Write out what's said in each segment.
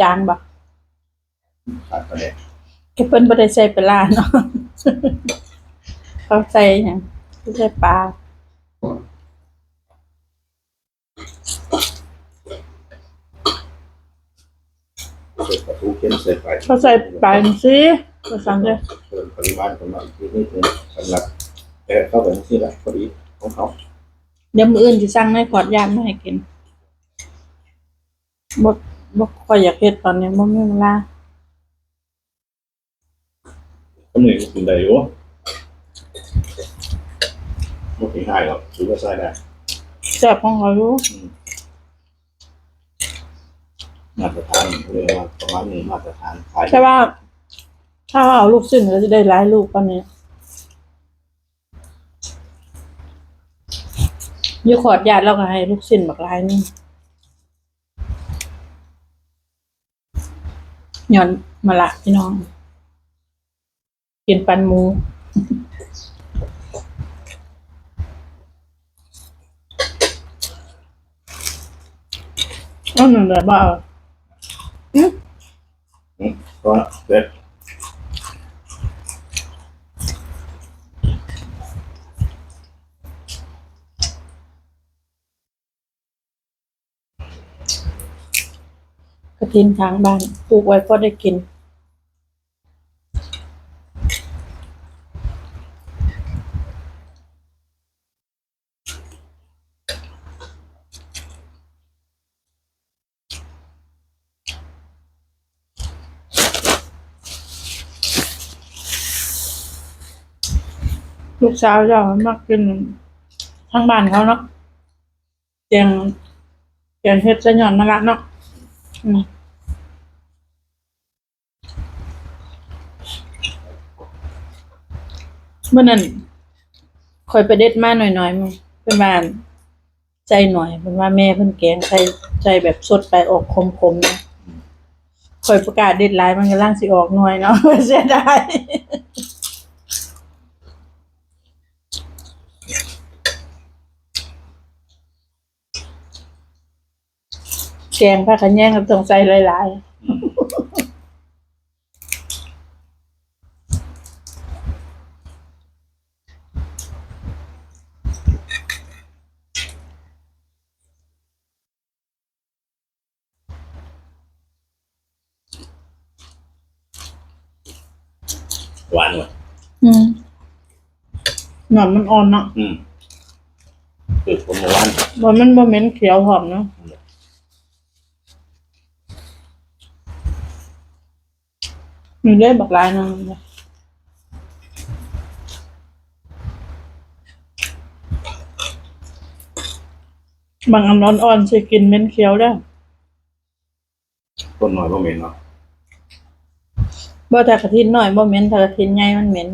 จางบ่ขาดประเด็นเก็บเพิ่นบ่ได้ใส่ปลาร้าเนาะเขาใส่หยังเขาใส่ปลาเสร็จประตูเข้มเสร็จไปเขาใส่ปลาจังซี่ก็สั่งเด้อเพิ่มปริมาณของมันอีกนิดนึงสำหรับแต่เข้าไปที่ละพอดีของเขาเดี๋ยวมื้ออื่นสิสั่งในขวดยามมาให้กินบ่ บ่ค่อยอยากเฮ็ดตอนนี้บ่มีเวลาก็เหนื่อยก็กินได้อยู่ไม่ถึงง่ายหรอกถือว่าใช้ได้แซ่บของเขาอยู่มาตรฐานเรียกว่าประมาณนี้มาตรฐานขายแต่ว่า ถ้าเอาลูกชิ้นก็จะได้หลายลูกกว่านี้อยู่ขอดญาติเราก็ให้ลูกชิ้นบักหลายหนึ หย่อนมาละพี่น้องกินปันหมูเอันนั้นแหละบ้าก็เสร็จ ระถินทางบ้านปลูกไว้ก็ได้กิน ลูกสาวเจ้ามักกินทางบ้านเขาเนาะเตียงเตียงเฮ็ดจะหย่อนมาละเนาะอื เมื่อนั้นคอยไปเด็ดมาหน่อยๆมึงเป็นบานใจหน่อยเป็นว่าแม่เพิ่นแกงใส่ใจแบบสดไปออกคมๆนะคอยประกาศเด็ดหลายมันก็ล่างสิออกหน่อยเนาะเสียดายแกงผ้าขันแย่งกับตรงใส่หลาย หวานว่ะๆอืมหนอนมันอ่อนเนาะอืมคือผมหวานบนมันบ่เหม็นเขียวหอมเนาะมีได้บักลายหนึงเลยบางอันอ่อนๆสิกินเหม็นเขียวได้ ต้นหน่อยก็เหม็นเนาะ บ่ถ้ากระทินน้อยบ่เหม็นถ้ากระทินใหญ่มันเหม็น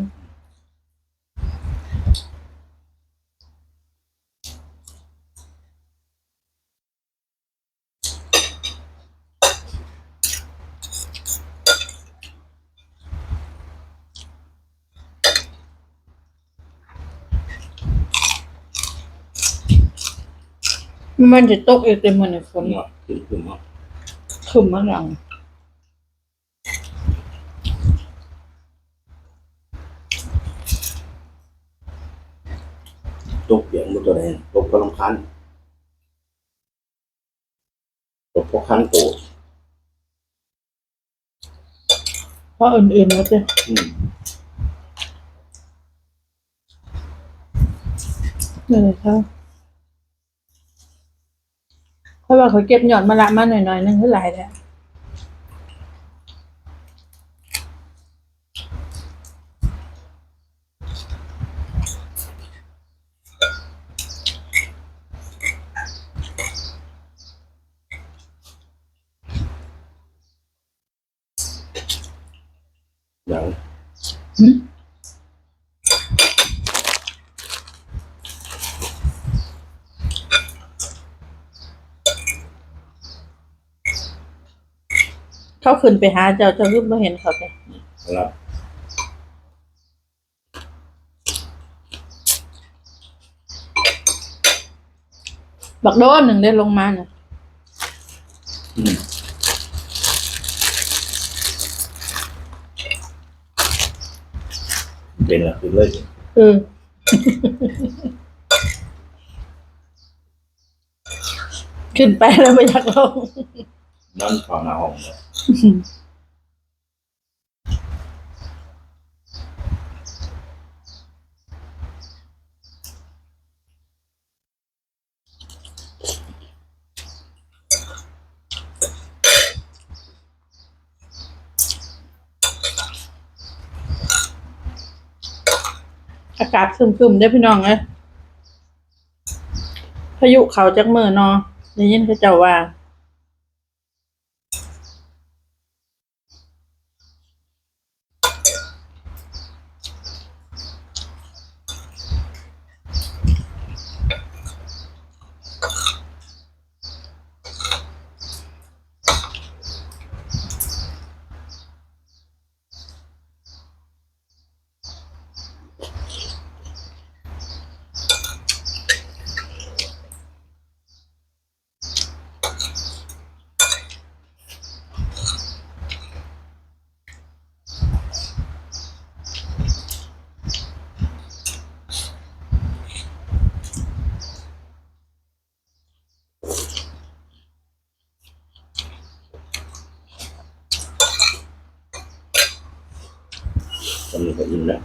มันจะตกอีกเต็มมือในฝนเนาะขึ้นขึ้นเนาะคึมมาหลัง ตกเปียกมันตัวไหนตกก็ลำคันตกพวกคันโตเพราะอื่นๆก็จะอืมเลยครับเพราะว่าเขาเก็บหยอดมะละมาหน่อยๆนึงคือหลายแล้ว อย่างหึเขาขึ้นไปหาเจ้าเจ้ารูปไม่เห็นเขาเลยครับบักโดนหนึ่งได้ลงมาเนี่ย เป็นละคือเลยเออขึ้นไปแล้วไม่อยากลงนอนฝ่า อากาศครึมๆได้พี่น้องเลยพายุเขาจักมือนอได้ยินเขาเจ้าว่า ตอนนี้ก็อิ่มแล้ว